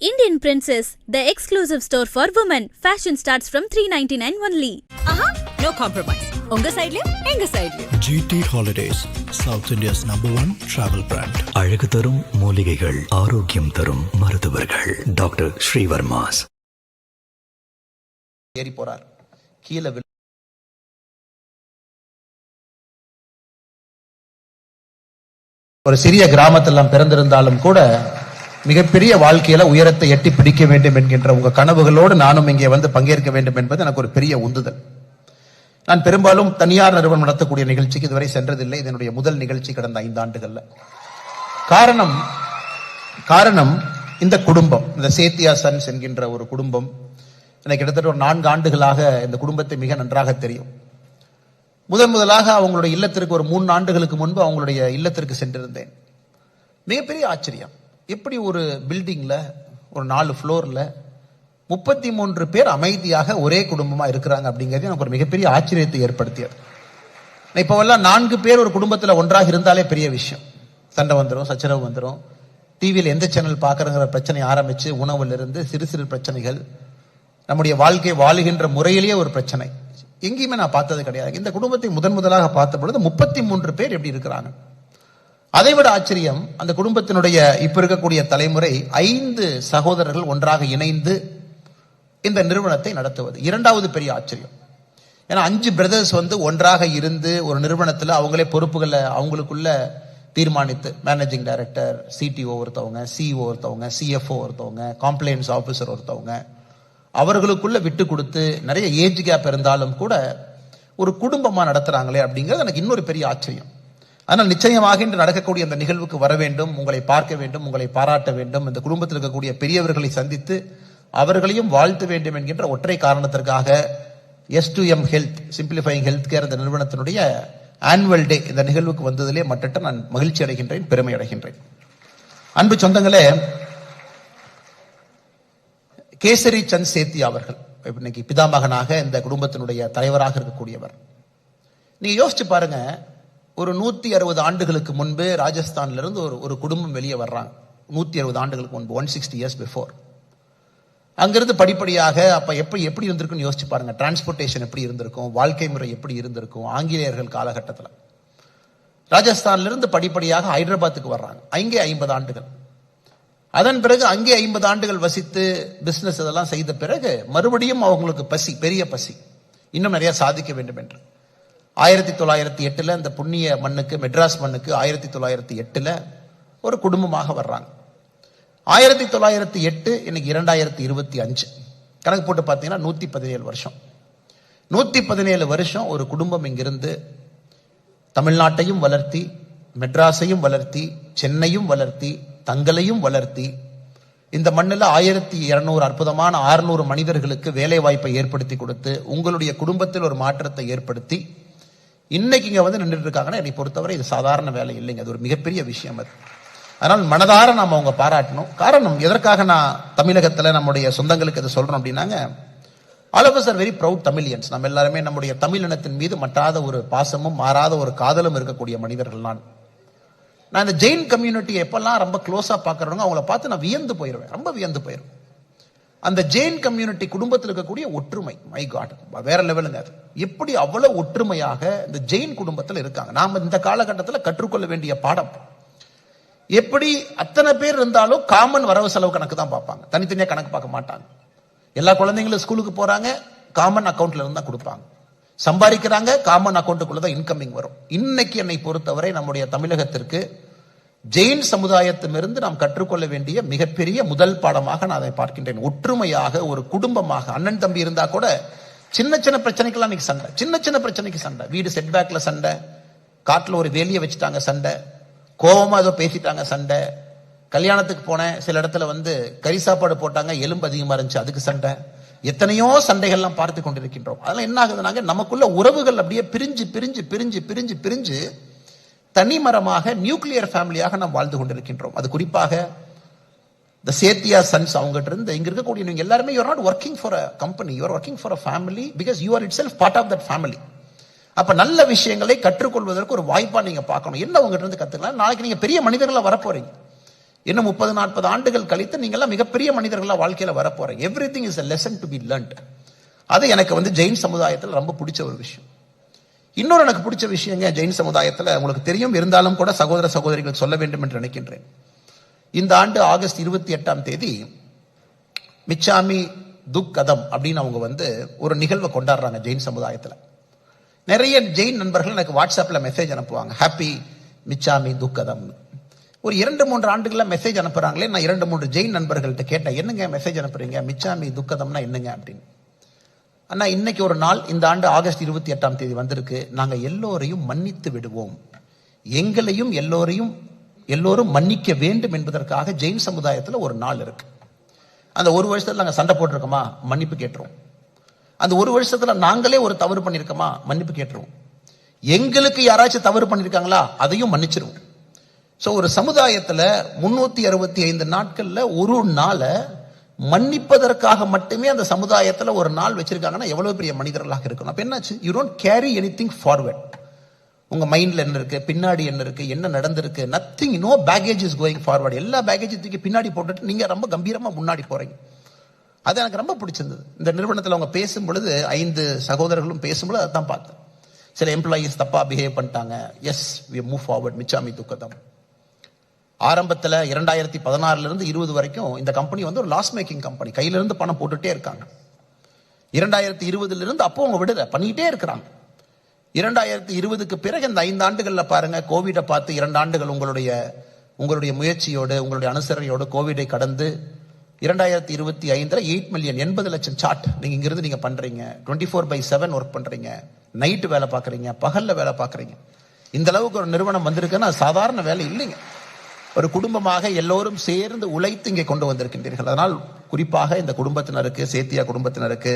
Indian Princess, the exclusive store for women. Fashion starts from 399 only. ஆஹா no compromise உங்க சைடுலயும் எங்க சைடுலயும் GT Holidays, South India's number one travel brand. அழகு தரும் மூலிகைகள் ஆரோக்கியம் தரும் மருத்துவர்கள் டாக்டர் ஸ்ரீவர்மாஸ் ஏறி போறார் கீழே ஒரு சிறிய கிராமத்தெல்லாம் பிறந்திருந்தாலும் கூட மிகப்பெரிய வாழ்க்கையில உயரத்தை எட்டி பிடிக்க வேண்டும் என்கின்ற உங்க கனவுகளோடு நானும் இங்கே வந்து பங்கேற்க வேண்டும் என்பது எனக்கு ஒரு பெரிய உந்துதல். நான் பெரும்பாலும் தனியார் நிறுவனம் நடத்தக்கூடிய நிகழ்ச்சிக்கு இதுவரை சென்றதில்லை. இதனுடைய முதல் நிகழ்ச்சி கடந்த ஐந்து ஆண்டுகள்ல. காரணம் காரணம் இந்த குடும்பம். இந்த சேத்தியா சன்ஸ் என்கின்ற ஒரு குடும்பம். எனக்கு கிட்டத்தட்ட ஒரு நான்கு ஆண்டுகளாக இந்த குடும்பத்தை மிக நன்றாக தெரியும். முதன் முதலாக அவங்களுடைய இல்லத்திற்கு ஒரு மூன்று ஆண்டுகளுக்கு முன்பு அவங்களுடைய இல்லத்திற்கு சென்றிருந்தேன். மிகப்பெரிய ஆச்சரியம். எப்படி ஒரு பில்டிங்கில் ஒரு நாலு ஃப்ளோரில் முப்பத்தி மூன்று பேர் அமைதியாக ஒரே குடும்பமாக இருக்கிறாங்க அப்படிங்கிறது எனக்கு ஒரு மிகப்பெரிய ஆச்சரியத்தை ஏற்படுத்தியது. இப்போவெல்லாம் நான்கு பேர் ஒரு குடும்பத்தில் ஒன்றாக இருந்தாலே பெரிய விஷயம். சண்டை வந்துடும் சச்சரவு வந்துடும் டிவியில் எந்த சேனல் பார்க்குறங்கிற பிரச்சனை ஆரம்பித்து உணவுலேருந்து சிறு சிறு பிரச்சனைகள் நம்முடைய வாழ்க்கை வாழுகின்ற முறையிலேயே ஒரு பிரச்சனை. எங்கேயுமே நான் பார்த்தது கிடையாது. இந்த குடும்பத்தை முதன் முதலாக பார்த்த பொழுது முப்பத்தி மூன்று பேர் எப்படி இருக்கிறாங்க? அதைவிட ஆச்சரியம் அந்த குடும்பத்தினுடைய இப்ப இருக்கக்கூடிய தலைமுறை ஐந்து சகோதரர்கள் ஒன்றாக இணைந்து இந்த நிறுவனத்தை நடத்துவது. இரண்டாவது பெரிய ஆச்சரியம். ஏன்னா அஞ்சு பிரதர்ஸ் வந்து ஒன்றாக இருந்து ஒரு நிறுவனத்தில் அவங்களே பொறுப்புகளை அவங்களுக்குள்ள தீர்மானித்து மேனேஜிங் டைரக்டர் சிடிஓ ஒருத்தவங்க சிஇஓ ஒருத்தவங்க சிஎஃப்ஓ ஒருத்தவங்க காம்ப்ளைன்ஸ் ஆஃபீஸர் ஒருத்தவங்க அவர்களுக்குள்ள விட்டு கொடுத்து நிறைய ஏஜ் கேப் இருந்தாலும் கூட ஒரு குடும்பமாக நடத்துகிறாங்களே அப்படிங்கிறது எனக்கு இன்னொரு பெரிய ஆச்சரியம். ஆனால் நிச்சயமாக இன்று நடக்கக்கூடிய அந்த நிகழ்வுக்கு வர வேண்டும் உங்களை பார்க்க வேண்டும் உங்களை பாராட்ட வேண்டும் இந்த குடும்பத்தில் இருக்கக்கூடிய பெரியவர்களை சந்தித்து அவர்களையும் வாழ்த்த வேண்டும் என்கின்ற ஒற்றை காரணத்திற்காக S to M health simplifying health care இந்த நிறுவனத்தினுடைய ஆனுவல் டே இந்த நிகழ்வுக்கு வந்ததிலே மட்டிட்ட நான் மகிழ்ச்சி அடைகின்றேன் பெருமை அடைகின்றேன். அன்பு சொந்தங்களே கேசரி சந்த் சேத்தி அவர்கள் இன்னைக்கு பிதாமகனாக இந்த குடும்பத்தினுடைய தலைவராக இருக்கக்கூடியவர். நீங்க யோசிச்சு பாருங்க ஒரு நூத்தி அறுபது ஆண்டுகளுக்கு முன்பு ராஜஸ்தான்ல இருந்து ஒரு ஒரு குடும்பம் வெளியே வர்றாங்க. நூத்தி அறுபது ஆண்டுகளுக்கு முன்பு ஒன் சிக்ஸ்டி இயர்ஸ் பிஃபோர் அங்கிருந்து படிப்படியாக அப்ப எப்படி எப்படி இருந்திருக்குன்னு யோசிச்சு பாருங்க. டிரான்ஸ்போர்ட்டேஷன் எப்படி இருந்திருக்கும்? வாழ்க்கை முறை எப்படி இருந்திருக்கும்? ஆங்கிலேயர்கள் காலகட்டத்தில். ராஜஸ்தான்ல இருந்து படிப்படியாக ஹைதராபாத்துக்கு வர்றாங்க. அங்கே ஐம்பது ஆண்டுகள். அதன் பிறகு அங்கே ஐம்பது ஆண்டுகள் வசித்து பிசினஸ் இதெல்லாம் செய்த பிறகு மறுபடியும் அவங்களுக்கு பசி பெரிய பசி. இன்னும் நிறைய சாதிக்க வேண்டும் என்று. ஆயிரத்தி தொள்ளாயிரத்தி எட்டில் இந்த புண்ணிய மண்ணுக்கு மெட்ராஸ் மண்ணுக்கு ஆயிரத்தி தொள்ளாயிரத்தி எட்டில் ஒரு குடும்பமாக வர்றாங்க. ஆயிரத்தி தொள்ளாயிரத்தி எட்டு இன்னைக்கு இரண்டாயிரத்தி இருபத்தி அஞ்சு. கணக்கு போட்டு பார்த்தீங்கன்னா நூற்றி பதினேழு வருஷம். நூற்றி பதினேழு வருஷம் ஒரு குடும்பம் இங்கிருந்து தமிழ்நாட்டையும் வளர்த்தி மெட்ராஸையும் வளர்த்தி சென்னையும் வளர்த்தி தங்களையும் வளர்த்தி இந்த மண்ணில் ஆயிரத்தி இரநூறு அற்புதமான ஆறுநூறு மனிதர்களுக்கு வேலை வாய்ப்பை ஏற்படுத்தி கொடுத்து உங்களுடைய குடும்பத்தில் ஒரு மாற்றத்தை ஏற்படுத்தி இன்னைக்கு இங்க வந்து நின்றுட்டு இருக்காங்கன்னா என்னை பொறுத்தவரை இது சாதாரண வேலை இல்லைங்க. அது ஒரு மிகப்பெரிய விஷயம் அது. அதனால் மனதார நாம் அவங்க பாராட்டணும். காரணம் எதற்காக நான் தமிழகத்தில் நம்முடைய சொந்தங்களுக்கு இதை சொல்றோம் அப்படின்னாங்க all of are very proud Tamilians. நம்ம எல்லாருமே நம்முடைய தமிழ் இனத்தின் மீது மற்றாத ஒரு பாசமும் மாறாத ஒரு காதலும் இருக்கக்கூடிய மனிதர்கள் நான். நான் இந்த ஜெயின் கம்யூனிட்டி எப்பெல்லாம் ரொம்ப க்ளோஸாக பார்க்கறவங்க அவங்கள பார்த்து நான் வியந்து போயிடுவேன் ரொம்ப வியந்து போயிடுவேன் அந்த ஜெயின் கம்யூனிட்டி குடும்பத்தில் இருக்கக்கூடிய ஒற்றுமை. மை காட் வேற லெவலுங்க அது. எப்படி அவ்வளவு ஒற்றுமையாக இந்த ஜெயின் குடும்பத்தில் இருக்காங்க? நாம இந்த காலகட்டத்தில் கற்றுக்கொள்ள வேண்டிய பாடம். எப்படி அத்தனை பேர் இருந்தாலும் காமன் வரவு செலவு கணக்கு தான் பார்ப்பாங்க. தனித்தனியாக கணக்கு பார்க்க மாட்டாங்க. எல்லா குழந்தைங்களும் ஸ்கூலுக்கு போறாங்க காமன் அக்கௌண்ட்ல இருந்து தான் கொடுப்பாங்க. சம்பாதிக்கிறாங்க காமன் அக்கௌண்ட்டுக்குள்ள தான் இன்கமிங் வரும். இன்னைக்கு என்னை பொறுத்தவரை நம்முடைய தமிழகத்திற்கு ஜெயின் சமுதாயத்திலிருந்து நாம் கற்றுக்கொள்ள வேண்டிய மிகப்பெரிய முதல் பாடமாக நான் அதை பார்க்கின்றேன். ஒற்றுமையாக ஒரு குடும்பமாக அண்ணன் தம்பி இருந்தா கூட சின்ன சின்ன பிரச்சனைக்கெல்லாம் இன்னைக்கு சண்டை. சின்ன சின்ன பிரச்சனைக்கு சண்டை. வீடு செட்பேக்ல சண்டை. காட்டில் ஒரு வேலியை வச்சுட்டாங்க சண்டை. கோவமா ஏதோ பேசிட்டாங்க சண்டை. கல்யாணத்துக்கு போனேன். சில இடத்துல வந்து கறி சாப்பாடு போட்டாங்க. எலும்பு அதிகமா இருந்துச்சு. அதுக்கு சண்டை. எத்தனையோ சண்டைகள்லாம் பார்த்து கொண்டிருக்கின்றோம். அதெல்லாம் என்ன ஆகுதுனாங்க நமக்குள்ள உறவுகள் அப்படியே பிரிஞ்சு பிரிஞ்சு பிரிஞ்சு பிரிஞ்சு பிரிஞ்சு தனிமரமாக நியூக்ளியர் ஃபேமிலியாக நாம் வாழ்ந்து கொண்டிருக்கின்றோம். அது குறிப்பாக த சேத்தியா சன்ஸ் அவங்ககிட்ட இருந்து இங்க இருக்கக்கூடிய நீங்க எல்லாருமே you are not working for a company you are working for a family because you are itself part of that family அப்ப நல்ல விஷயங்களை கற்றுக்கொள்வதற்கு ஒரு வாய்ப்பா நீங்க பார்க்கணும். என்ன உங்ககிட்ட இருந்து கத்துக்கலாம்? நாளைக்கு நீங்க பெரிய மனிதர்களா வரப்போறீங்க. இன்னும் முப்பது நாற்பது ஆண்டுகள் கழித்து நீங்கள்லாம் மிகப்பெரிய மனிதர்களா வாழ்க்கையில வரப்போறீங்க. Everything is a lesson to be learned அது எனக்கு வந்து ஜெயின் சமுதாயத்தில் ரொம்ப பிடிச்ச ஒரு விஷயம். இன்னொரு எனக்கு பிடிச்ச விஷயங்க ஜெயின் சமுதாயத்தில் உங்களுக்கு தெரியும் இருந்தாலும் கூட சகோதர சகோதரிகள் சொல்ல வேண்டும் என்று நினைக்கின்றேன். இந்த ஆண்டு ஆகஸ்ட் இருபத்தி எட்டாம் தேதி மிச்சாமி துக் கதம் அப்படின்னு அவங்க வந்து ஒரு நிகழ்வை கொண்டாடுறாங்க ஜெயின் சமுதாயத்தில். நிறைய ஜெயின் நண்பர்கள் எனக்கு வாட்ஸ்அப்பில் மெசேஜ் அனுப்புவாங்க ஹாப்பி மிச்சாமி துக்கதம்னு ஒரு இரண்டு மூன்று ஆண்டுகளில் மெசேஜ் அனுப்புகிறாங்களே நான் இரண்டு மூன்று ஜெயின் நண்பர்கள்ட்ட கேட்டேன் என்னங்க மெசேஜ் அனுப்புறீங்க? மிச்சாமி துக்கதம்னா என்னங்க? அப்படின்னு. அண்ணா இன்னைக்கு ஒரு நாள் இந்த ஆண்டு ஆகஸ்ட் இருபத்தி எட்டாம் தேதி வந்திருக்கு. நாங்க எல்லோரையும் மன்னித்து விடுவோம். எங்களையும் எல்லோரையும் எல்லோரும் மன்னிக்க வேண்டும் என்பதற்காக ஜெயின் சமுதாயத்தில் ஒரு நாள் இருக்கு. அந்த ஒரு வருஷத்தில் நாங்கள் சண்டை போட்டிருக்கோமா? மன்னிப்பு கேட்டுருவோம். அந்த ஒரு வருஷத்தில் நாங்களே ஒரு தவறு பண்ணியிருக்கோமா மன்னிப்பு கேட்டுருவோம். எங்களுக்கு யாராச்சும் தவறு பண்ணியிருக்காங்களா அதையும் மன்னிச்சிருவோம். ஸோ ஒரு சமுதாயத்தில் முன்னூற்றி அறுபத்தி ஐந்து நாட்களில் ஒரு நாளை மன்னிப்பதற்காக மட்டுமே அந்த சமுதாயத்தில் ஒரு நாள் வச்சிருக்காங்கன்னா எவ்வளவு பெரிய மனிதர்களாக இருக்கணும். அப்ப என்னாச்சு? You don't carry anything forward உங்க மைண்ட்ல என்ன இருக்கு? பின்னாடி என்ன இருக்கு? என்ன நடந்திருக்கு? Nothing no baggage is going forward எல்லா பேகேஜ் தூக்கி பின்னாடி போட்டுட்டு நீங்க ரொம்ப கம்பீரமா முன்னாடி போறீங்க. அது எனக்கு ரொம்ப பிடிச்சிருந்தது. இந்த நிறுவனத்தில் அவங்க பேசும் பொழுது ஐந்து சகோதரர்களும் பேசும்பொழுது தான் பார்த்தேன். சில எம்ப்ளாயீஸ் தப்பா பிஹேவ் பண்ணிட்டாங்க. S we move forward Michhami துக்கதம் ஆரம்பத்தில் இரண்டாயிரத்தி பதினாறுலேருந்து இருபது வரைக்கும் இந்த கம்பெனி வந்து ஒரு லாஸ் மேக்கிங் கம்பெனி கையிலேருந்து பணம் போட்டுட்டே இருக்காங்க. இரண்டாயிரத்தி இருபதுலேருந்து அப்போ அவங்க விடுதலை பண்ணிக்கிட்டே இருக்கிறாங்க. இரண்டாயிரத்தி இருபதுக்கு பிறகு இந்த ஐந்து ஆண்டுகளில் பாருங்கள் கோவிடை பார்த்து இரண்டு ஆண்டுகள் உங்களுடைய உங்களுடைய முயற்சியோடு உங்களுடைய அனுசரணையோடு கோவிடை கடந்து இரண்டாயிரத்தி இருபத்தி ஐந்தில் எயிட் மில்லியன் எண்பது லட்சம் சாட் நீங்கள் இங்கிருந்து நீங்கள் பண்ணுறீங்க twenty four by seven work பண்ணுறீங்க நைட்டு வேலை பார்க்குறீங்க பகலில் வேலை பார்க்குறீங்க. இந்த அளவுக்கு ஒரு நிறுவனம் வந்திருக்குன்னா சாதாரண வேலை இல்லைங்க. ஒரு குடும்பமாக எல்லோரும் சேர்ந்து உழைத்து இங்கே கொண்டு வந்திருக்கின்றீர்கள். அதனால் குறிப்பாக இந்த குடும்பத்தினருக்கு சேத்தியா குடும்பத்தினருக்கு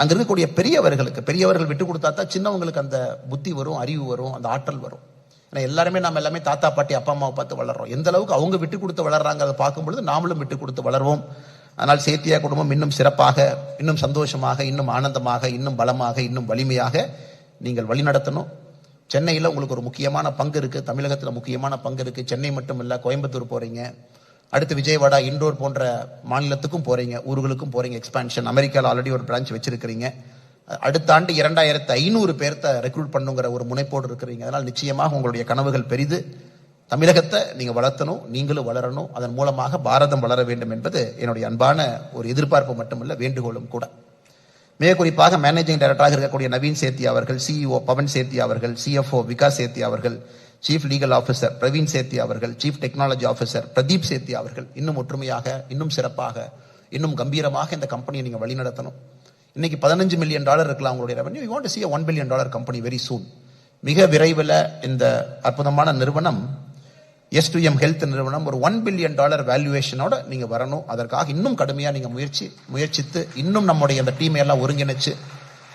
அங்க இருக்கக்கூடிய பெரியவர்களுக்கு பெரியவர்கள் விட்டு கொடுத்தா தான் சின்னவங்களுக்கு அந்த புத்தி வரும் அறிவு வரும் அந்த ஆற்றல் வரும். ஏன்னா எல்லாருமே நம்ம எல்லாமே தாத்தா பாட்டி அப்பா அம்மாவை பார்த்து வளர்றோம். எந்த அளவுக்கு அவங்க விட்டு கொடுத்து வளர்றாங்க அதை பார்க்கும்பொழுது நாமளும் விட்டு கொடுத்து வளர்வோம். ஆனால் சேத்தியா குடும்பம் இன்னும் சிறப்பாக இன்னும் சந்தோஷமாக இன்னும் ஆனந்தமாக இன்னும் பலமாக இன்னும் வலிமையாக நீங்கள் வழிநடத்தணும். சென்னையில் உங்களுக்கு ஒரு முக்கியமான பங்கு இருக்குது தமிழகத்தில் முக்கியமான பங்கு இருக்குது சென்னை மட்டும் இல்லை கோயம்புத்தூர் போகிறீங்க அடுத்து விஜயவாடா இண்டோர் போன்ற மாநிலத்துக்கும் போகிறீங்க ஊர்களுக்கும் போகிறீங்க எக்ஸ்பான்ஷன் அமெரிக்காவில் ஆல்ரெடி ஒரு பிரான்ச் வச்சிருக்கிறீங்க. அடுத்த ஆண்டு இரண்டாயிரத்து ஐநூறு பேர்த்த ரெக்ரூட் பண்ணுங்கிற ஒரு முனைப்போடு இருக்கிறீங்க. அதனால் நிச்சயமாக உங்களுடைய கனவுகள் பெரிது. தமிழகத்தை நீங்கள் வளர்த்தணும் நீங்களும் வளரணும். அதன் மூலமாக பாரதம் வளர வேண்டும் என்பது என்னுடைய அன்பான ஒரு எதிர்பார்ப்பு மட்டுமல்ல வேண்டுகோளும் கூட. மிக குறிப்பாக மேனேஜிங் டைரக்டராக இருக்கக்கூடிய நவீன் சேத்தி அவர்கள் சிஇஓ பவன் சேத்தி அவர்கள் சிஎஃப்ஓ விகாஸ் சேத்தி அவர்கள் சீஃப் லீகல் ஆஃபீஸர் பிரவீன் சேத்தி அவர்கள் சீஃப் டெக்னாலஜி ஆஃபீஸர் பிரதீப் சேத்தி அவர்கள். இன்னும் ஒற்றுமையாக இன்னும் சிறப்பாக இன்னும் கம்பீரமாக இந்த கம்பெனியை நீங்கள் வழிநடத்தணும். இன்னைக்கு பதினஞ்சு மில்லியன் டாலர் இருக்கலாம் உங்களுடைய revenue you want see one billion dollar company very soon மிக விரைவில் இந்த அற்புதமான நிறுவனம் எஸ் ஹெல்த் நிறுவனம் ஒரு ஒன் பில்லியன் டாலர் வேல்யூவேஷனோட நீங்க வரணும். அதற்காக இன்னும் கடுமையா நீங்க முயற்சி முயற்சித்து இன்னும் நம்முடைய அந்த டீமை எல்லாம் ஒருங்கிணைச்சு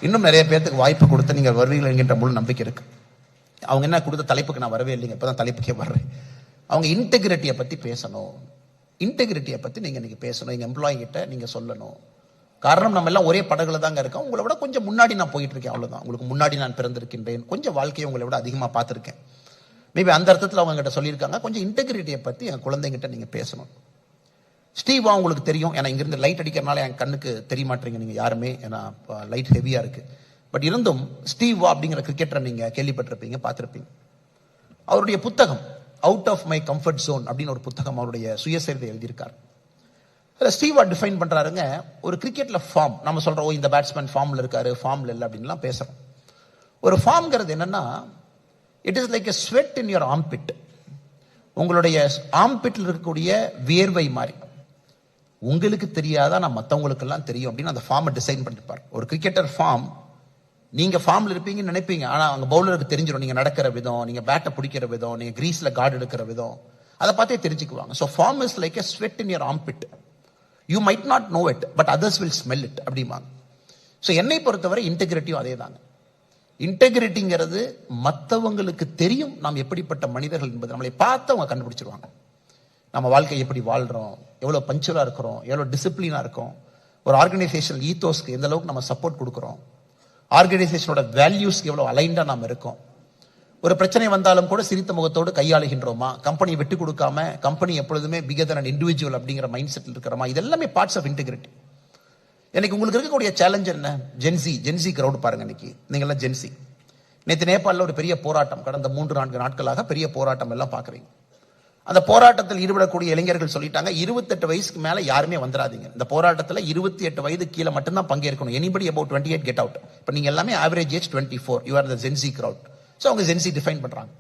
இன்னும் நிறைய பேர்த்துக்கு வாய்ப்பு கொடுத்து நீங்க வருவீர்கள் என்கின்ற முழு நம்பிக்கை இருக்கு. அவங்க என்ன கொடுத்த தலைப்புக்கு நான் வரவே இல்லைங்க. இப்பதான் தலைப்புக்கே வர்றேன். அவங்க இன்டெகிரிட்டியை பத்தி பேசணும். இன்டெகிரிட்டியை பத்தி நீங்க நீங்க பேசணும். எங்க எம்ப்ளாயி கிட்ட நீங்க சொல்லணும். காரணம் நம்ம எல்லாம் ஒரே படகுல தாங்க இருக்கோம். உங்களை விட கொஞ்சம் முன்னாடி நான் போயிட்டு இருக்கேன். அவ்வளவுதான். உங்களுக்கு முன்னாடி நான் பிறந்திருக்கின்றேன். கொஞ்சம் வாழ்க்கையை உங்களை விட அதிகமா பார்த்திருக்கேன். மேபி அந்த அர்த்தத்தில் அவங்க கிட்ட சொல்லியிருக்காங்க. கொஞ்சம் இன்டெகிரிட்டியை பற்றி என் குழந்தைங்கிட்ட நீங்கள் பேசணும். ஸ்டீவா உங்களுக்கு தெரியும். ஏன்னா இங்கிருந்து லைட் அடிக்கிறனால என் கண்ணுக்கு தெரிய மாட்டேங்க நீங்கள் யாருமே? ஏன்னா லைட் ஹெவியாக இருக்குது பட் இருந்தும் ஸ்டீவா அப்படிங்கிற கிரிக்கெட்டரை நீங்கள் கேள்விப்பட்டிருப்பீங்க பார்த்துருப்பீங்க. அவருடைய புத்தகம் out of my comfort zone அப்படின்னு ஒரு புத்தகம் அவருடைய சுயசரிதை எழுதியிருக்கார். அதில் ஸ்டீவா டிஃபைன் பண்ணுறாருங்க ஒரு கிரிக்கெட்டில் ஃபார்ம் நம்ம சொல்கிறோம் ஓ இந்த பேட்ஸ்மேன் ஃபார்மில் இருக்காரு ஃபார்ம்ல இல்லை அப்படின்லாம் பேசுகிறோம் ஒரு ஃபார்ம்ங்கிறது என்னென்னா it is like a sweat in your armpit உங்களுடைய ஆம்பிட்டில் இருக்கக்கூடிய வியர்வை மாதிரி. உங்களுக்கு தெரியாதா? நான் மற்றவங்களுக்கெல்லாம் தெரியும் அப்படின்னு அந்த ஃபார்மை டிசைன் பண்ணிருப்பார் ஒரு கிரிக்கெட்டர் ஃபார்ம் நீங்கள் ஃபார்மில் இருப்பீங்கன்னு நினைப்பீங்க. ஆனால் அங்கே பவுலருக்கு தெரிஞ்சிடும் நீங்கள் நடக்கிற விதம் நீங்கள் பேட்டை பிடிக்கிற விதம் நீங்கள் க்ரீஸில் கார்டு எடுக்கிற விதம். அதை பார்த்தே தெரிஞ்சுக்குவாங்க. So form is like a sweat in your armpit you might not know it but others will smell it அப்படிம்பாங்க. ஸோ என்னை பொறுத்தவரை இன்டெகிரிட்டியும் அதே தாங்க இன்டெகிரிட்டிங்கிறது மற்றவங்களுக்கு தெரியும் நாம் எப்படிப்பட்ட மனிதர்கள் என்பது. நம்மளை பார்த்து அவங்க கண்டுபிடிச்சிருவாங்க. நம்ம வாழ்க்கை எப்படி வாழ்றோம்? எவ்வளோ பஞ்சுவலாக இருக்கிறோம்? எவ்வளோ டிசிப்ளினாக இருக்கோம்? ஒரு ஆர்கனைசேஷன் ஈத்தோஸ்க்கு எந்த அளவுக்கு நம்ம சப்போர்ட் கொடுக்குறோம்? ஆர்கனைசேஷனோட வேல்யூஸ்க்கு எவ்வளோ அலைண்டாக நாம் இருக்கோம்? ஒரு பிரச்சனை வந்தாலும் கூட சிரித்த முகத்தோடு கையாளுகின்றோமா? கம்பெனியை விட்டு கொடுக்காம கம்பெனி எப்பொழுதுமே பிகர் தன் இண்டிவிஜுவல் அப்படிங்கிற மைண்ட் செட்டில் இருக்கிறோமா? இதெல்லாமே பார்ட்ஸ் ஆஃப் இன்டெகிரிட்டி எனக்கு உங்களுக்கு இருக்கக்கூடிய சேலஞ்ச் என்ன? ஜென்சி ஜென்சி கிரௌட் பாருங்க இன்னைக்கு. நீங்களாம் ஜென்சி நேற்று நேபாளில் ஒரு பெரிய போராட்டம் கடந்த மூன்று நான்கு நாட்களாக பெரிய போராட்டம் எல்லாம் பார்க்குறீங்க. அந்த போராட்டத்தில் ஈடுபடக்கூடிய இளைஞர்கள் சொல்லிட்டாங்க இருபத்தெட்டு வயசுக்கு மேல யாருமே வந்துடாதீங்க இந்த போராட்டத்தில் இருபத்தி எட்டு வயது கீழே மட்டும்தான் பங்கேற்கணும். Anybody about twenty eight get out இப்போ நீங்க எல்லாமே average age twenty four you are the GenZ crowd so அவங்க ஜென்சி டிஃபைன் பண்றாங்க.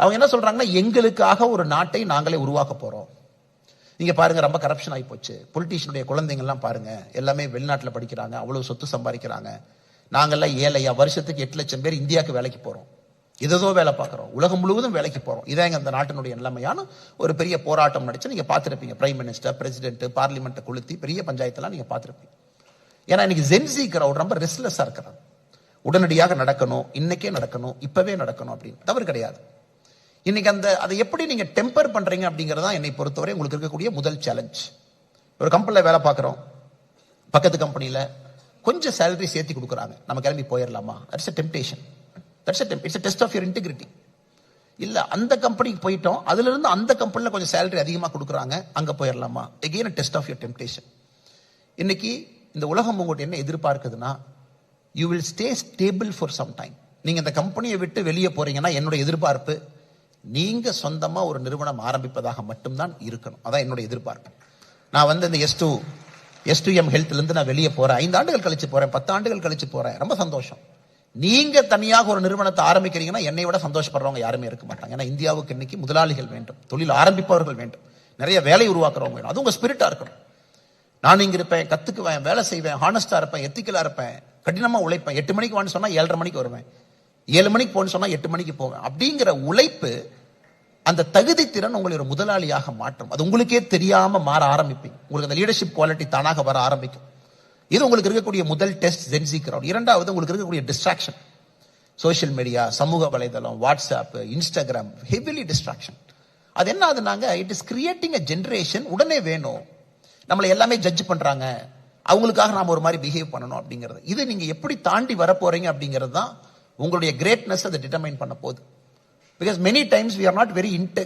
அவங்க என்ன சொல்றாங்கன்னா எங்களுக்காக ஒரு நாட்டை நாங்களே உருவாக்க போறோம். நீங்க பாருங்க ரொம்ப கரப்ஷன் ஆகி போச்சு. பொலிட்டீஷியனுடைய குழந்தைங்க எல்லாம் பாருங்க எல்லாமே வெளிநாட்டில் படிக்கிறாங்க அவ்வளவு சொத்து சம்பாதிக்கிறாங்க. நாங்கெல்லாம் ஏழையா வருஷத்துக்கு எட்டு லட்சம் பேர் இந்தியாவுக்கு வேலைக்கு போறோம். இதோ வேலை பார்க்குறோம். உலகம் முழுவதும் வேலைக்கு போறோம். இதான் அந்த நாட்டினுடைய நிலைமையான ஒரு பெரிய போராட்டம் நடிச்சு நீங்க பார்த்துருப்பீங்க. பிரைம் மினிஸ்டர் பிரசிடென்ட் பார்லிமெண்ட்டை கொளுத்தி பெரிய பஞ்சாயத்தெல்லாம் நீங்க பார்த்துருப்பீங்க. ஏன்னா இன்னைக்கு ஜென்சி கிரௌட் ரொம்ப ரெஸ்ட்லெஸ்ஸாக இருக்கிறாங்க. உடனடியாக நடக்கணும் இன்னைக்கே நடக்கணும் இப்பவே நடக்கணும் அப்படின்னு. தவறு கிடையாது. இன்னைக்கு அந்த அதை எப்படி நீங்க டெம்பர் பண்றீங்க அப்படிங்கிறது தான் என்னை பொறுத்தவரை உங்களுக்கு இருக்கக்கூடிய முதல் சேலஞ்ச் ஒரு கம்பெனியில் வேலை பார்க்குறோம். பக்கத்து கம்பெனியில் கொஞ்சம் சேலரி சேர்த்து கொடுக்குறாங்க. நம்ம கிளம்பி போயிடலாமா that's a temptation that's a it's test of your integrity இல்லை அந்த கம்பெனிக்கு போயிட்டோம். அதுலேருந்து அந்த கம்பெனியில் கொஞ்சம் சேலரி அதிகமாக கொடுக்குறாங்க. அங்கே போயிடலாமா again test of your temptation இன்னைக்கு இந்த உலகம் உங்கள்கிட்ட என்ன எதிர்பார்க்குதுன்னா you will stay stable for some time நீங்கள் இந்த கம்பெனியை விட்டு வெளியே போகிறீங்கன்னா என்னோட எதிர்பார்ப்பு நீங்க சொந்தமா ஒரு நிறுவனம் ஆரம்பிப்பதாக மட்டும்தான் இருக்கணும். அதான் என்னோட எதிர்பார்ப்பு. நான் வந்து இந்த S to S to M ஹெல்த்ல இருந்து நான் வெளியே போறேன். ஐந்து ஆண்டுகள் கழிச்சு போறேன். பத்து ஆண்டுகள் கழிச்சு போறேன். ரொம்ப சந்தோஷம். நீங்க தனியாக ஒரு நிறுவனத்தை ஆரம்பிக்கிறீங்கன்னா என்னை விட சந்தோஷப்படுறவங்க யாருமே இருக்க மாட்டாங்க. ஏன்னா இந்தியாவுக்கு இன்னைக்கு முதலாளிகள் வேண்டும் தொழில் ஆரம்பிப்பவர்கள் வேண்டும். நிறைய வேலை உருவாக்குறவங்க வேணும் அது உங்க ஸ்பிரிட்டா இருக்கணும். நான் இங்க இருப்பேன் கத்துக்குவேன் வேலை செய்வேன் ஹானஸ்டா இருப்பேன் எத்திக்கலா இருப்பேன். கடினமா உழைப்பேன். எட்டு மணிக்கு வான்னு சொன்னா ஏழரை மணிக்கு வருவேன். ஏழு மணிக்கு போகணும்னு சொன்னா எட்டு மணிக்கு போவேன். அப்படிங்கிற உழைப்பு அந்த தகுதி திறன் உங்களை ஒரு முதலாளியாக மாற்றும். அது உங்களுக்கே தெரியாம மாற ஆரம்பிப்பீங்க. உங்களுக்கு அந்த லீடர்ஷிப் குவாலிட்டி தானாக வர ஆரம்பிக்கும். இது உங்களுக்கு இருக்கக்கூடிய முதல் டெஸ்ட் ஜென்சி கிரௌட் இரண்டாவது உங்களுக்கு இருக்கக்கூடிய டிஸ்ட்ராக்ஷன் சோஷியல் மீடியா சமூக வலைதளம் வாட்ஸ்அப் இன்ஸ்டாகிராம் ஹெவிலி டிஸ்ட்ராக்ஷன் அது என்ன ஆகுதுனாங்க it is creating a generation உடனே வேணும். நம்மளை எல்லாமே ஜட்ஜ் பண்றாங்க. அவங்களுக்காக நாம ஒரு மாதிரி பிஹேவ் பண்ணணும் அப்படிங்கிறது. இது நீங்க எப்படி தாண்டி வர போறீங்க அப்படிங்கிறது தான் உங்களுடைய கிரேட்னஸ் அதை டிட்டர்மைன் பண்ண போகுது. Because many times we are not very இன்டெ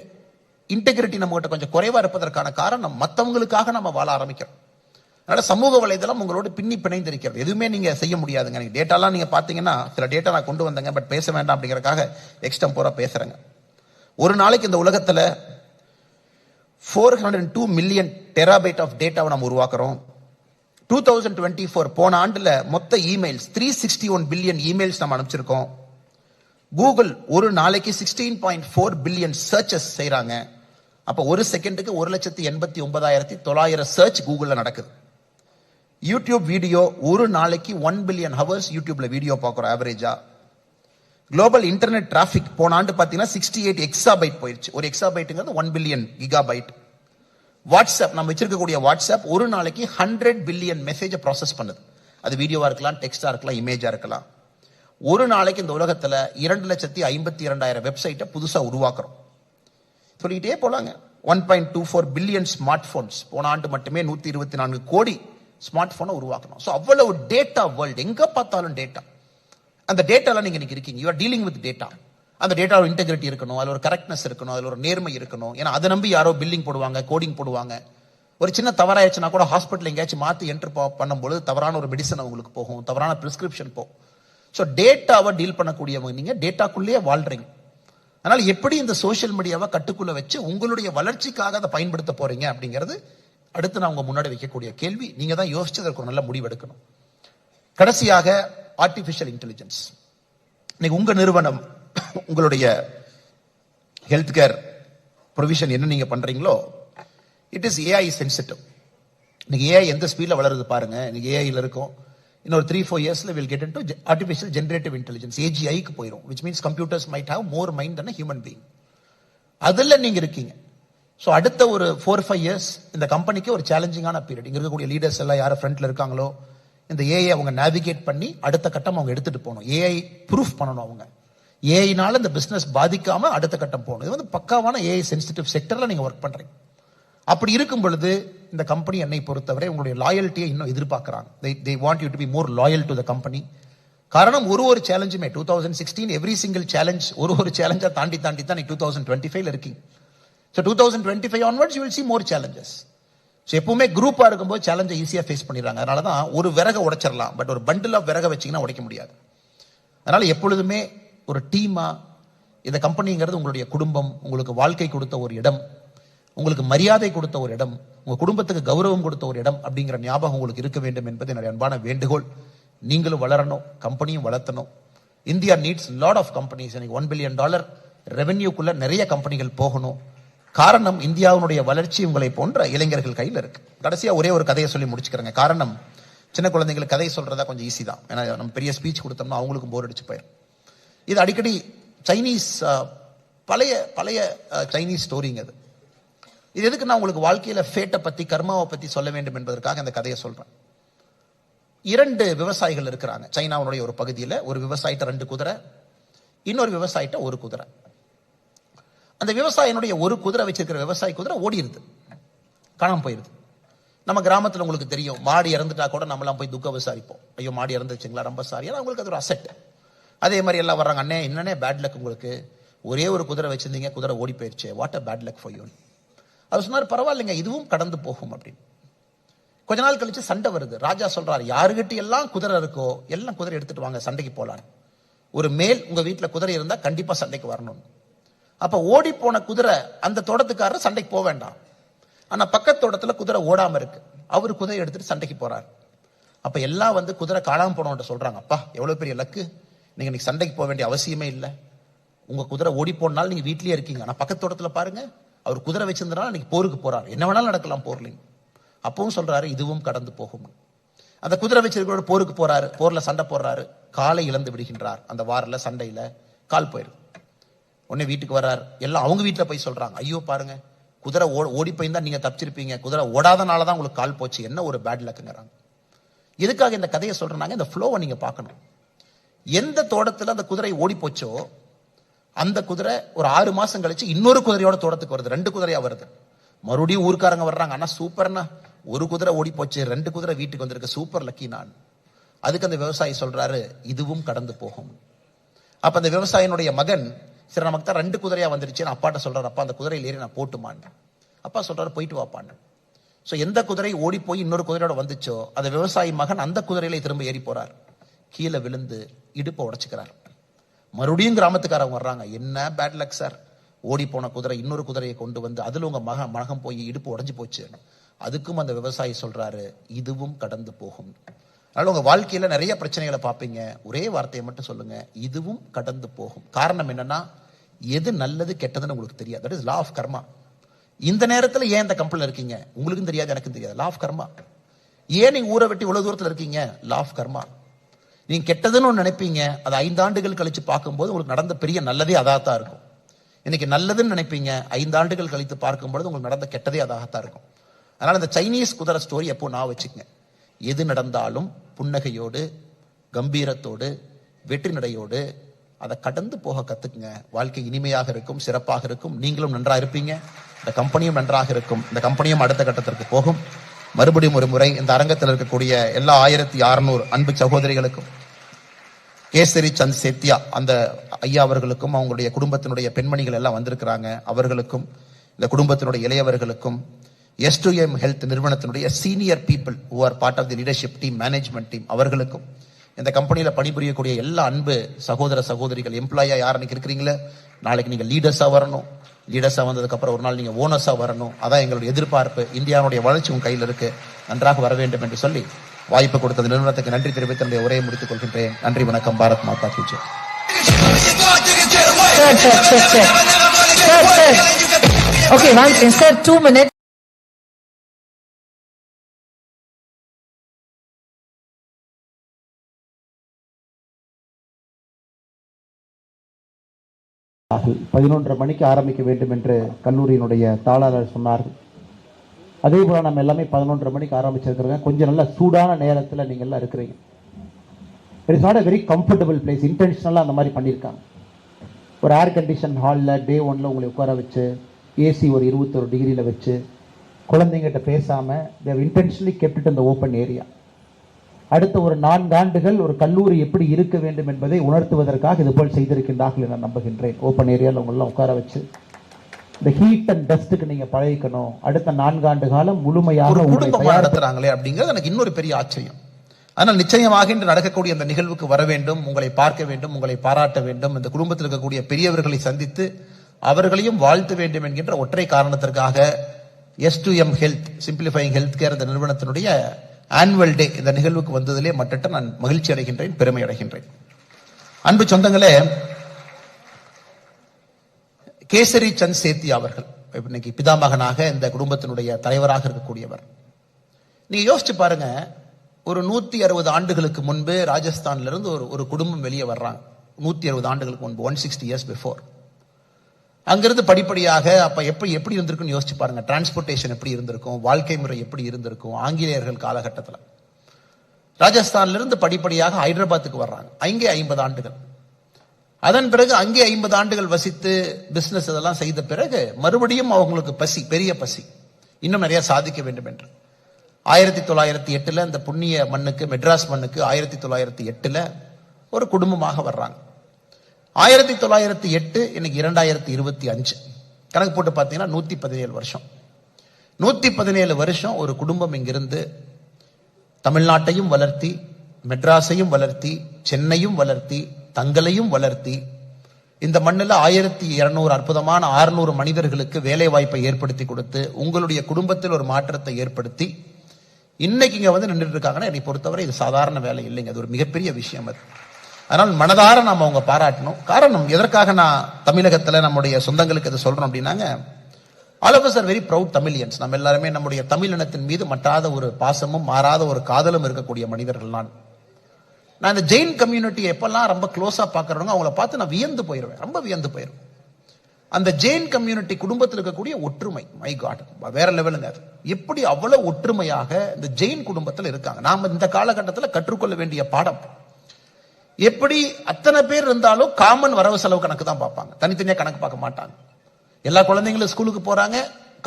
integrity நம்ம கிட்ட கொஞ்சம் குறைவாக இருப்பதற்கான காரணம் மற்றவங்களுக்காக நம்ம வாழ ஆரம்பிக்கிறோம். அதனால சமூக வலைதளம் உங்களோட பின்னி பிணைந்திருக்கிறது. எதுவுமே நீங்கள் செய்ய முடியாதுங்க. நீங்கள் டேட்டாலாம் நீங்கள் பார்த்தீங்கன்னா சில டேட்டா நான் கொண்டு வந்தேங்க பட் பேச வேண்டாம் அப்படிங்கிறக்காக எக்ஸ்டம் பூரா பேசுகிறேங்க ஒரு நாளைக்கு இந்த உலகத்தில் four hundred two million terabyte of டேட்டாவை நம்ம உருவாக்குறோம். டூ தௌசண்ட் டுவெண்ட்டி ஃபோர் போன ஆண்டில் மொத்த emails three sixty one billion emails நம்ம அனுப்பிச்சிருக்கோம். கூகுள் ஒரு நாளைக்கு sixteen point four billion searches செய்கிறாங்க அப்போ ஒரு செகண்டுக்கு ஒரு லட்சத்தி எண்பத்தி ஒன்பதாயிரத்தி தொள்ளாயிரம் சர்ச் கூகுளில் நடக்குது. யூடியூப் வீடியோ ஒரு நாளைக்கு ஒன் பில்லியன் ஹவர்ஸ் யூடியூப்ல வீடியோ பார்க்குறோம் ஆவரேஜா குளோபல் இன்டர்நெட் டிராஃபிக் போன ஆண்டு பார்த்தீங்கன்னா சிக்ஸ்டி எயிட் எக்ஸாபைட் போயிடுச்சு ஒரு எக்ஸாபைட்டுங்கிறது ஒன் பில்லியன் கிகாபைட் வாட்ஸ்அப் நம்ம வச்சிருக்கக்கூடிய வாட்ஸ்அப் ஒரு நாளைக்கு ஹண்ட்ரட் பில்லியன் மெசேஜை ப்ராசஸ் பண்ணுது. அது வீடியோவாக இருக்கலாம் டெக்ஸ்டாக இருக்கலாம் இமேஜாக இருக்கலாம். ஒரு நாளைக்கு இந்த உலகத்தில் இரண்டு லட்சத்தி ஐம்பத்தி இரண்டாயிரம் வெப்சைட்டை புதுசாக உருவாக்குறோம். சொல்லிக்கிட்டே போகலாங்க one point two four billion smart phones போன ஆண்டு மட்டுமே நூற்றி இருபத்தி நான்கு கோடி ஸ்மார்ட் ஃபோனை உருவாக்கணும் ஸோ அவ்வளவு டேட்டா வேர்ல்டு எங்கே பார்த்தாலும் டேட்டா அந்த டேட்டாலாம் நீங்கள் இன்னைக்கு இருக்கீங்க. You are dealing with data அந்த டேட்டா இன்டெகிரிட்டி இருக்கணும் அதில் ஒரு கரெக்ட்னஸ் இருக்கணும் அதில் ஒரு நேர்மை இருக்கணும். ஏன்னா அதை நம்பி யாரோ பில்லிங் போடுவாங்க கோடிங் போடுவாங்க. ஒரு சின்ன தவறாயிடுச்சுன்னா கூட ஹாஸ்பிட்டல் எங்கேயாச்சும் மாற்றி என்டர் பண்ணும்போது தவறான ஒரு மெடிசன் உங்களுக்கு போகும் தவறான ப்ரிஸ்கிரிப்ஷன் போகும் ஸோ டேட்டாவை டீல் பண்ணக்கூடியவங்க நீங்கள் டேட்டாக்குள்ளேயே வாழ்றீங்க. அதனால் எப்படி இந்த சோஷியல் மீடியாவை கட்டுக்குள்ளே வச்சு உங்களுடைய வளர்ச்சிக்காக அதை பயன்படுத்த போகிறீங்க அப்படிங்கிறது அடுத்து நான் உங்கள் முன்னாடி வைக்கக்கூடிய கேள்வி. நீங்கள் தான் யோசிச்சு அதற்கு நல்ல முடிவெடுக்கணும் கடைசியாக ஆர்டிஃபிஷியல் இன்டெலிஜென்ஸ் இன்னைக்கு உங்கள் நிறுவனம் உங்களுடைய ஹெல்த் கேர் ப்ரொவிஷன் என்ன நீங்கள் பண்ணுறீங்களோ இட் இஸ் ஏஐ சென்சிட்டிவ் இன்னைக்கு ஏஐ எந்த ஸ்பீடில் வளருது பாருங்க. இன்னைக்கு ஏஐயில் இருக்கும். இன்னொரு த்ரீ ஃபோர் இயர்ஸ்ல will get to artificial generative intelligence ஏஜிஐக்கு போயிடும் which means computers might have more mind than human being அதில் நீங்கள் இருக்கீங்க. ஸோ அடுத்த ஒரு ஃபோர் ஃபைவ் இயர்ஸ் இந்த கம்பெனிக்கு ஒரு சேலஞ்சிங்கான பீரியட் இங்கே இருக்கக்கூடிய லீடர்ஸ் எல்லாம் யார் ஃப்ரண்ட்ல இருக்காங்களோ இந்த ஏஐ அவங்க நேவிகேட் பண்ணி அடுத்த கட்டம் அவங்க எடுத்துகிட்டு போகணும். ஏஐ ப்ரூஃப் பண்ணணும் அவங்க. ஏஐனால இந்த பிஸ்னஸ் பாதிக்காமல் அடுத்த கட்டம் போகணும். இது வந்து பக்காவான ஏஐ சென்சிட்டிவ் செக்டரில் நீங்கள் ஒர்க் பண்ணுறீங்க அப்படி இருக்கும் பொழுது இந்த கம்பெனி என்னை பொறுத்தவரை உங்களுடைய லாயல்ட்டியை இன்னும் எதிர்பார்க்குறாங்க. They they want you to be more loyal to the company காரணம் ஒரு ஒரு சேலஞ்சுமே two thousand sixteen every single challenge ஒரு ஒரு சேலஞ்சாக தாண்டி தாண்டி தான் டூ தௌசண்ட் டுவெண்ட்டி ஃபைவ்ல இருக்கீங்க. So two thousand twenty five onwards you will see more challenges so எப்பவுமே குரூப்பாக இருக்கும்போது சேலஞ்சை ஈஸியாக ஃபேஸ் பண்ணிடுறாங்க. அதனால தான் ஒரு விறக உடைச்சிடலாம். பட் ஒரு பண்டில் ஆஃப் விறக வச்சிங்கன்னா உடைக்க முடியாது. அதனால் எப்பொழுதுமே ஒரு டீமா இந்த கம்பெனிங்கிறது உங்களுடைய குடும்பம் உங்களுக்கு வாழ்க்கை கொடுத்த ஒரு இடம் உங்களுக்கு மரியாதை கொடுத்த ஒரு இடம் உங்க குடும்பத்துக்கு கௌரவம் கொடுத்த ஒரு இடம் அப்படிங்கிற ஞாபகம் உங்களுக்கு இருக்க வேண்டும் என்பது என்னுடைய அன்பான வேண்டுகோள். நீங்களும் வளரணும் கம்பெனியும் வளர்த்தணும். India needs lot of companies எனக்கு ஒன் பில்லியன் டாலர் ரெவென்யூக்குள்ள நிறைய கம்பெனிகள் போகணும். காரணம் இந்தியாவினுடைய வளர்ச்சி உங்களை போன்ற இளைஞர்கள் கையில் இருக்கு. கடைசியா ஒரே ஒரு கதையை சொல்லி முடிச்சுக்கிறேங்க. காரணம் சின்ன குழந்தைங்களுக்கு கதை சொல்றதா கொஞ்சம் ஈஸி தான். ஏன்னா நம்ம பெரிய ஸ்பீச் கொடுத்தோம்னா அவங்களுக்கும் போர் அடிச்சு போயிடும் இது அடிக்கடி சைனீஸ் பழைய பழைய சைனீஸ் ஸ்டோரிங்க அது இது. எதுக்கு நான் உங்களுக்கு வாழ்க்கையில் ஃபேட்டை பற்றி கர்மாவை பற்றி சொல்ல வேண்டும் என்பதற்காக இந்த கதையை சொல்கிறேன் இரண்டு விவசாயிகள் இருக்கிறாங்க. சைனாவுடைய ஒரு பகுதியில் ஒரு விவசாயிட்ட ரெண்டு குதிரை இன்னொரு விவசாயிட்ட ஒரு குதிரை. அந்த விவசாயினுடைய ஒரு குதிரை வச்சிருக்கிற விவசாயி குதிரை ஓடிடுது காணாமல் போயிடுது நம்ம கிராமத்தில் உங்களுக்கு தெரியும் மாடு இறந்துட்டா கூட நம்மலாம் போய் துக்க விசாரிப்போம். ஐயோ மாடு இறந்துச்சுங்களா ரொம்ப சாரி ஏன்னா உங்களுக்கு அது ஒரு அசட்டு அதே மாதிரி எல்லாம் வர்றாங்க. அண்ணே என்னன்னே பேட் லக் உங்களுக்கு? ஒரே ஒரு குதிரை வச்சிருந்தீங்க குதிரை ஓடி போயிருச்சு. What a bad luck for யூன் அவர் சொன்னார் பரவாயில்லைங்க இதுவும் கடந்து போகும் அப்படின்னு. கொஞ்ச நாள் கழிச்சு சண்டை வருது. ராஜா சொல்றாரு யாருக்கிட்ட எல்லாம் குதிரை இருக்கோ எல்லாம் குதிரை எடுத்துட்டு வாங்க சண்டைக்கு போலாம் ஒரு மேல் உங்க வீட்டில் குதிரை இருந்தா கண்டிப்பா சண்டைக்கு வரணும் அப்ப ஓடி போன குதிரை அந்த தோட்டத்துக்காரர் சண்டைக்கு போக வேண்டாம். ஆனா பக்கத்து தோட்டத்துல குதிரை ஓடாம இருக்கு. அவர் குதிரை எடுத்துட்டு சண்டைக்கு போறார். அப்ப எல்லாம் வந்து குதிரை காணாம போனவன்ட்ட சொல்றாங்க அப்பா எவ்வளவு பெரிய லக்கு நீங்கள் இன்னைக்கு சண்டைக்கு போக வேண்டிய அவசியமே இல்லை. உங்க குதிரை ஓடி போனாலும் நீங்க வீட்லயே இருக்கீங்க. ஆனா பக்கத்து தோட்டத்துல பாருங்க அவர் குதிரை வச்சிருந்தனால இன்னைக்கு போருக்கு போகிறார் என்ன வேணாலும் நடக்கலாம் போர்லிங்க அப்பவும் சொல்றாரு இதுவும் கடந்து போகும். அந்த குதிரை வச்சிருக்கிற போருக்கு போறாரு போர்ல சண்டை போடுறாரு. காலை இழந்து விடுகின்றார். அந்த வாரில் சண்டையில கால் போயிடும் உடனே வீட்டுக்கு வர்றார். எல்லாம் அவங்க வீட்டில் போய் சொல்றாங்க. ஐயோ பாருங்க குதிரை ஓ- ஓடி போயிருந்தா நீங்க தப்பிச்சிருப்பீங்க. குதிரை ஓடாதனால தான் உங்களுக்கு கால் போச்சு. என்ன ஒரு பேட் லக்குங்கிறாங்க எதுக்காக இந்த கதையை சொல்றாங்க? இந்த ஃப்ளோவை நீங்க பார்க்கணும். எந்த தோட்டத்தில் அந்த குதிரை ஓடி போச்சோ அந்த குதிரை ஒரு ஆறு மாசம் கழிச்சு இன்னொரு குதிரையோட தோட்டத்துக்கு வருது. ரெண்டு குதிரையா வருது. மறுபடியும் ஊருக்காரங்க வர்றாங்க ஆனா சூப்பர்னா ஒரு குதிரை ஓடி போச்சு ரெண்டு குதிரை வீட்டுக்கு வந்திருக்கு. சூப்பர் லக்கி நான். அதுக்கு அந்த விவசாயி சொல்றாரு இதுவும் கடந்து போகும். அப்ப அந்த விவசாயினுடைய மகன் சரி நமக்கு தான் ரெண்டு குதிரையா வந்துருச்சு. அப்பாட்ட சொல்றாரு அப்பா அந்த குதிரையில் ஏறி நான் போட்டுமான்னு. அப்பா சொல்றாரு போயிட்டு வாப்பான்னு ஸோ எந்த குதிரை ஓடி போய் இன்னொரு குதிரையோட வந்துச்சோ அந்த விவசாயி மகன் அந்த குதிரையில திரும்ப ஏறி போறார். கீழே விழுந்து இடுப்பை உடச்சிக்கிறார். மறுபடியும் கிராமத்துக்காரங்க வர்றாங்க. என்ன பேட் லக் சார் ஓடி போன குதிரை இன்னொரு குதிரையை கொண்டு வந்து அதில் உங்கள் மக மகம் போய் இடுப்பு உடஞ்சி போச்சு. அதுக்கும் அந்த விவசாயி சொல்கிறாரு இதுவும் கடந்து போகும். அதனால் உங்கள் வாழ்க்கையில் நிறைய பிரச்சனைகளை பார்ப்பீங்க. ஒரே வார்த்தையை மட்டும் சொல்லுங்கள் இதுவும் கடந்து போகும். காரணம் என்னன்னா எது நல்லது கெட்டதுன்னு உங்களுக்கு தெரியாது. That is law of karma இந்த நேரத்தில் ஏன் இந்த கம்பெனியில் இருக்கீங்க? உங்களுக்கும் தெரியாது எனக்கும் தெரியாது. லா ஆஃப் கர்மா ஏன் நீங்கள் ஊரை வெட்டி இவ்வளோ தூரத்தில் இருக்கீங்க? லா ஆஃப் கர்மா நீங்க கெட்டதுன்னு ஒன்று நினைப்பீங்க அது ஐந்தாண்டுகள் கழித்து பார்க்கும்போது உங்களுக்கு நடந்த பெரிய நல்லதே அதாகத்தான் இருக்கும். இன்னைக்கு நல்லதுன்னு நினைப்பீங்க ஐந்தாண்டுகள் கழித்து பார்க்கும்பொழுது உங்களுக்கு நடந்த கெட்டதே அதாகத்தான் இருக்கும். அதனால் இந்த சைனீஸ் குதிரை ஸ்டோரி எப்போ நான் வச்சுக்கங்க. எது நடந்தாலும் புன்னகையோடு கம்பீரத்தோடு வெற்றி நடையோடு அதை கடந்து போக கத்துக்குங்க. வாழ்க்கை இனிமையாக இருக்கும் சிறப்பாக இருக்கும். நீங்களும் நன்றாக இருப்பீங்க. இந்த கம்பெனியும் நன்றாக இருக்கும். இந்த கம்பெனியும் அடுத்த கட்டத்திற்கு போகும். மறுபடியும் ஒரு முறை இந்த அரங்கத்தில் இருக்கக்கூடிய எல்லா ஆயிரத்தி அறுநூறு அன்பு சகோதரிகளுக்கும் கேசரி சந்த் சேத்தியா அந்த ஐயா அவர்களுக்கும் அவங்களுடைய குடும்பத்தினுடைய பெண்மணிகள் எல்லாம் வந்திருக்கிறாங்க. அவர்களுக்கும் இந்த குடும்பத்தினுடைய இளையவர்களுக்கும் எஸ் டு எம் ஹெல்த் நிறுவனத்தினுடைய senior people who are part of the leadership team management team அவர்களுக்கும் இந்த கம்பெனியில பணிபுரியக்கூடிய எல்லா அன்பு சகோதர சகோதரிகள் எம்ப்ளாயா யார் அன்னைக்கு இருக்கிறீங்களோ? நாளைக்கு நீங்க லீடர்ஸா வரணும். லீடர்ஸாக வந்ததுக்கப்புறம் ஒரு நாள் நீங்க ஓனர்ஸா வரணும். அதான் எங்களுடைய எதிர்பார்ப்பு. இந்தியாவுடைய வளர்ச்சி உங்கள் கையில் இருக்கு. நன்றாக வர வேண்டும் என்று சொல்லி வாய்ப்பு கொடுத்தது நிறுவனத்துக்கு நன்றி தெரிவித்து என்னுடைய உரையை முடித்துக் கொள்கின்றேன். நன்றி வணக்கம். பாரத் மாதா கி Okay, one thing, sir, two minutes. பதினொன்றரை மணிக்கு ஆரம்பிக்க வேண்டும் என்று கல்லூரியினுடைய தாளாளர் சொன்னார்கள் அதே போல நம்ம எல்லாமே பதினொன்றரை மணிக்கு ஆரம்பிச்சிருக்கிறோங்க. கொஞ்சம் நல்ல சூடான நேரத்தில் நீங்கள் எல்லாம் இருக்கிறீங்க. It's not a very comfortable place இன்டென்ஷனலாக அந்த மாதிரி பண்ணியிருக்காங்க. ஒரு ஏர் கண்டிஷன் ஹாலில் டே ஒன்ல உங்களை உட்கார வச்சு ஏசி ஒரு இருபத்தொரு டிகிரியில் வச்சு குழந்தைங்கிட்ட பேசாமல் தேவ் இன்டென்ஷனலி கெப்ட் இட் இந்த ஓப்பன் ஏரியா அடுத்த ஒரு நான்கு ஆண்டுகள் ஒரு கல்லூரி எப்படி இருக்க வேண்டும் என்பதை உணர்த்துவதற்காக இது போல் செய்திருக்கின்றார்கள் என நம்புகின்றேன். ஓப்பன் ஏரியாவில் உங்களெல்லாம் உட்கார வச்சு. இந்த ஹீட் அண்ட் டஸ்ட்டுக்கு நீங்க பழகிக்கணும். அடுத்த நான்காண்டு காலம் முழுமையாக ஒரு உங்களை குடும்பமா தயார் நடத்துறாங்களே அப்படிங்கிறது எனக்கு இன்னொரு பெரிய ஆச்சரியம். ஆனால் நிச்சயமாக இன்று நடக்கக்கூடிய அந்த நிகழ்வுக்கு வர வேண்டும் உங்களை பார்க்க வேண்டும் உங்களை பாராட்ட வேண்டும் இந்த குடும்பத்தில் இருக்கக்கூடிய பெரியவர்களை சந்தித்து அவர்களையும் வாழ்த்த வேண்டும் என்கின்ற ஒற்றை காரணத்திற்காக S two M Health simplifying health care இந்த நிறுவனத்தினுடைய ஆனுவல் டே இந்த நிகழ்வுக்கு வந்ததிலே மட்டும் நான் மகிழ்ச்சி அடைகின்றேன் பெருமை அடைகின்றேன். அன்பு சொந்தங்களே கேசரி சந்த் சேத்தி அவர்கள் இன்னைக்கு பிதாமகனாக இந்த குடும்பத்தினுடைய தலைவராக இருக்கக்கூடியவர். நீங்க யோசிச்சு பாருங்க ஒரு நூத்தி அறுபது ஆண்டுகளுக்கு முன்பு ராஜஸ்தான்ல இருந்து ஒரு ஒரு குடும்பம் வெளியே வர்றாங்க. நூத்தி அறுபது ஆண்டுகளுக்கு முன்பு ஒன் சிக்ஸ்டி இயர்ஸ் பிஃபோர் அங்கிருந்து படிப்படியாக அப்ப எப்படி எப்படி இருந்திருக்குன்னு யோசிச்சு பாருங்க. டிரான்ஸ்போர்ட்டேஷன் எப்படி இருந்திருக்கும்? வாழ்க்கை முறை எப்படி இருந்திருக்கும்? ஆங்கிலேயர்கள் காலகட்டத்தில். ராஜஸ்தான்லேருந்து படிப்படியாக ஹைதராபாத்துக்கு வர்றாங்க. அங்கே ஐம்பது ஆண்டுகள். அதன் பிறகு அங்கே ஐம்பது ஆண்டுகள் வசித்து பிஸ்னஸ் இதெல்லாம் செய்த பிறகு மறுபடியும் அவங்களுக்கு பசி பெரிய பசி. இன்னும் நிறைய சாதிக்க வேண்டும் என்று ஆயிரத்தி தொள்ளாயிரத்தி எட்டில் இந்த புண்ணிய மண்ணுக்கு மெட்ராஸ் மண்ணுக்கு ஆயிரத்தி தொள்ளாயிரத்தி எட்டில் ஒரு குடும்பமாக வர்றாங்க. ஆயிரத்தி தொள்ளாயிரத்தி எட்டு இன்னைக்கு இரண்டாயிரத்தி இருபத்தி அஞ்சு. கணக்கு போட்டு பார்த்தீங்கன்னா நூத்தி பதினேழு வருஷம். நூத்தி பதினேழு வருஷம் ஒரு குடும்பம் இங்கிருந்து தமிழ்நாட்டையும் வளர்த்தி மெட்ராஸையும் வளர்த்தி சென்னையும் வளர்த்தி தங்களையும் வளர்த்தி இந்த மண்ணில் ஆயிரத்தி இருநூறு அற்புதமான ஆறுநூறு மனிதர்களுக்கு வேலை வாய்ப்பை ஏற்படுத்தி கொடுத்து உங்களுடைய குடும்பத்தில் ஒரு மாற்றத்தை ஏற்படுத்தி இன்னைக்கு இங்க வந்து நின்றுட்டு இருக்காங்கன்னா என்னை பொறுத்தவரை இது சாதாரண வேலை இல்லைங்க. அது ஒரு மிகப்பெரிய விஷயம் அது. அதனால் மனதார நாம் அவங்க பாராட்டணும். காரணம் எதற்காக நான் தமிழகத்தில் நம்முடைய சொந்தங்களுக்கு இதை சொல்கிறோம் அப்படின்னாங்க all of are very proud Tamilians. நம்ம எல்லாருமே நம்முடைய தமிழ் இனத்தின் மீது மட்டாத ஒரு பாசமும் மாறாத ஒரு காதலும் இருக்கக்கூடிய மனிதர்கள் நான். நான் இந்த ஜெயின் கம்யூனிட்டியை எப்பெல்லாம் ரொம்ப க்ளோஸாக பார்க்குறவங்க அவங்கள பார்த்து நான் வியந்து போயிடுவேன் ரொம்ப வியந்து போயிடுவேன் அந்த ஜெயின் கம்யூனிட்டி குடும்பத்தில் இருக்கக்கூடிய ஒற்றுமை மை காட் வேற லெவலுங்க அது. எப்படி அவ்வளோ ஒற்றுமையாக இந்த ஜெயின் குடும்பத்தில் இருக்காங்க? நாம் இந்த காலகட்டத்தில் கற்றுக்கொள்ள வேண்டிய பாடம். எப்படி அத்தனை பேர் இருந்தாலும் காமன் வரவு செலவு கணக்கு தான் பார்ப்பாங்க. தனித்தனியாக கணக்கு பார்க்க மாட்டாங்க. எல்லா குழந்தைங்களும் ஸ்கூலுக்கு போறாங்க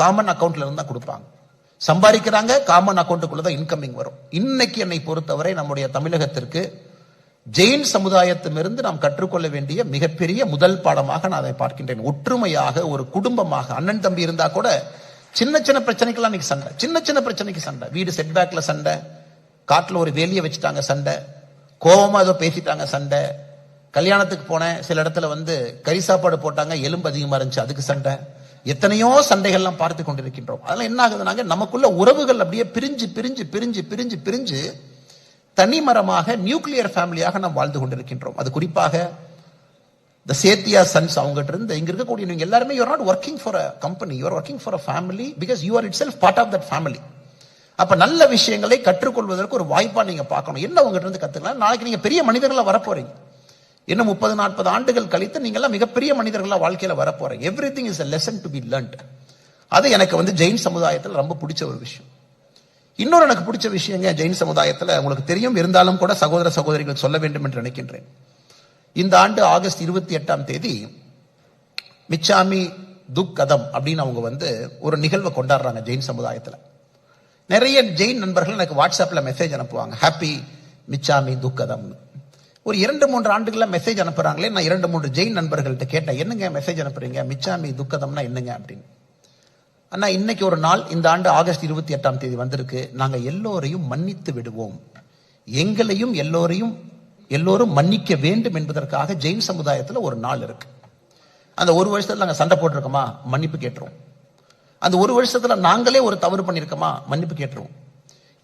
காமன் அக்கௌண்ட்ல இருந்து தான் கொடுப்பாங்க. சம்பாதிக்கிறாங்க காமன் அக்கௌண்ட்டுக்குள்ள தான் இன்கமிங் வரும். இன்னைக்கு என்னை பொறுத்தவரை நம்முடைய தமிழகத்திற்கு ஜெயின் சமுதாயத்திலிருந்து நாம் கற்றுக்கொள்ள வேண்டிய மிகப்பெரிய முதல் பாடமாக நான் அதை பார்க்கின்றேன். ஒற்றுமையாக ஒரு குடும்பமாக அண்ணன் தம்பி இருந்தா கூட சின்ன சின்ன பிரச்சனைக்கெல்லாம் இன்னைக்கு சண்டை. சின்ன சின்ன பிரச்சனைக்கு சண்டை. வீடு செட்பேக்ல சண்டை. காட்டில் ஒரு வேலியை வச்சுட்டாங்க சண்டை. கோவமா ஏதோ பேசிட்டாங்க சண்டை. கல்யாணத்துக்கு போனேன் சில இடத்துல வந்து கறி சாப்பாடு போட்டாங்க எலும்பு அதிகமா இருந்துச்சு அதுக்கு சண்டை. எத்தனையோ சண்டைகள்லாம் பார்த்து கொண்டிருக்கின்றோம். அதெல்லாம் என்ன ஆகுதுனாங்க நமக்குள்ள உறவுகள் அப்படியே பிரிஞ்சு பிரிஞ்சு பிரிஞ்சு பிரிஞ்சு பிரிஞ்சு தனிமரமாக நியூக்ளியர் ஃபேமிலியாக நாம் வாழ்ந்து கொண்டிருக்கின்றோம். அது குறிப்பாக த சேத்தியா சன்ஸ் அவங்ககிட்ட இருந்து இங்க இருக்கக்கூடிய நீங்க எல்லாருமே you are not working for a company you are working for a family because you are itself part of that family அப்ப நல்ல விஷயங்களை கற்றுக்கொள்வதற்கு ஒரு வாய்ப்பா நீங்க பார்க்கணும். என்ன உங்ககிட்ட இருந்து கத்துக்கலாம்? நாளைக்கு நீங்க பெரிய மனிதர்களா வரப்போறீங்க. இன்னும் முப்பது நாற்பது ஆண்டுகள் கழித்து நீங்க எல்லாம் மிகப்பெரிய மனிதர்களா வாழ்க்கையில வரப்போறீங்க. Everything is a lesson to be learnt அது எனக்கு வந்து ஜெயின் சமுதாயத்தில் ரொம்ப பிடிச்ச ஒரு விஷயம். இன்னொரு எனக்கு பிடிச்ச விஷயங்க ஜெயின் சமுதாயத்தில் உங்களுக்கு தெரியும். இருந்தாலும் கூட சகோதர சகோதரிகள் சொல்ல வேண்டும் என்று நினைக்கின்றேன். இந்த ஆண்டு ஆகஸ்ட் இருபத்தி எட்டாம் தேதி மிச்சாமி துக் கதம் அப்படின்னு அவங்க வந்து ஒரு நிகழ்வை கொண்டாடுறாங்க ஜெயின் சமுதாயத்தில். நிறைய ஜெயின் நண்பர்கள் எனக்கு வாட்ஸ்அப்பில் மெசேஜ் அனுப்புவாங்க. ஹாப்பி மிச்சாமி துக்கதம்னு ஒரு இரண்டு மூன்று ஆண்டுகளில் மெசேஜ் அனுப்புகிறாங்களே நான் இரண்டு மூன்று ஜெயின் நண்பர்கள்ட்ட கேட்டேன் என்னங்க மெசேஜ் அனுப்புறீங்க? மிச்சாமி துக்கதம்னா என்னங்க? அப்படின்னு. அண்ணா இன்னைக்கு ஒரு நாள் இந்த ஆண்டு ஆகஸ்ட் இருபத்தி எட்டாம் தேதி வந்திருக்கு. நாங்கள் எல்லோரையும் மன்னித்து விடுவோம். எங்களையும் எல்லோரையும் எல்லோரும் மன்னிக்க வேண்டும் என்பதற்காக ஜெயின் சமுதாயத்தில் ஒரு நாள் இருக்கு. அந்த ஒரு வருஷத்தில் நாங்கள் சண்டை போட்டிருக்கோமா? மன்னிப்பு கேட்டுருவோம். அந்த ஒரு வருஷத்துல நாங்களே ஒரு தவறு பண்ணிருக்கோமா? மன்னிப்பு கேட்டுருவோம்.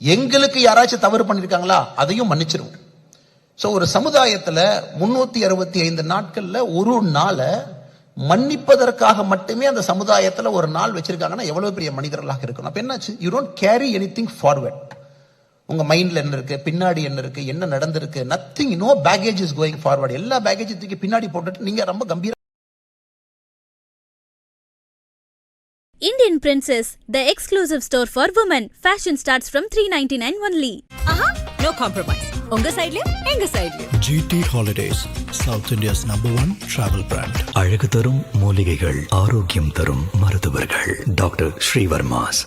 எங்களுக்கு யாராச்சும் தவறு பண்ணிருக்காங்களா? அதையும் மன்னிச்சிருவோம். ஸோ ஒரு சமுதாயத்தில் முன்னூத்தி அறுபத்தி ஐந்து நாட்கள்ல ஒரு நாளை மன்னிப்பதற்காக மட்டுமே அந்த சமுதாயத்தில் ஒரு நாள் வச்சிருக்காங்கன்னா எவ்வளவு பெரிய மனிதர்களாக இருக்கணும். அப்ப என்னாச்சு? You don't carry anything forward உங்க மைண்ட்ல என்ன இருக்கு? பின்னாடி என்ன இருக்கு? என்ன நடந்திருக்கு? Nothing no baggage is going forward எல்லா பேகேஜ் தூக்கி பின்னாடி போட்டுட்டு நீங்க ரொம்ப கம்பீர Indian Princess, the exclusive store for women. Fashion starts from 399 only. ஆஹா நோ காம்ப்ரமைஸ் உங்க சைடுலயும் எங்க சைடுலயும் GT Holidays, South India's number one travel brand. அழகு தரும் மூலிகைகள் ஆரோக்கியம் தரும் மருத்துவர்கள் டாக்டர் ஸ்ரீவர்மாஸ்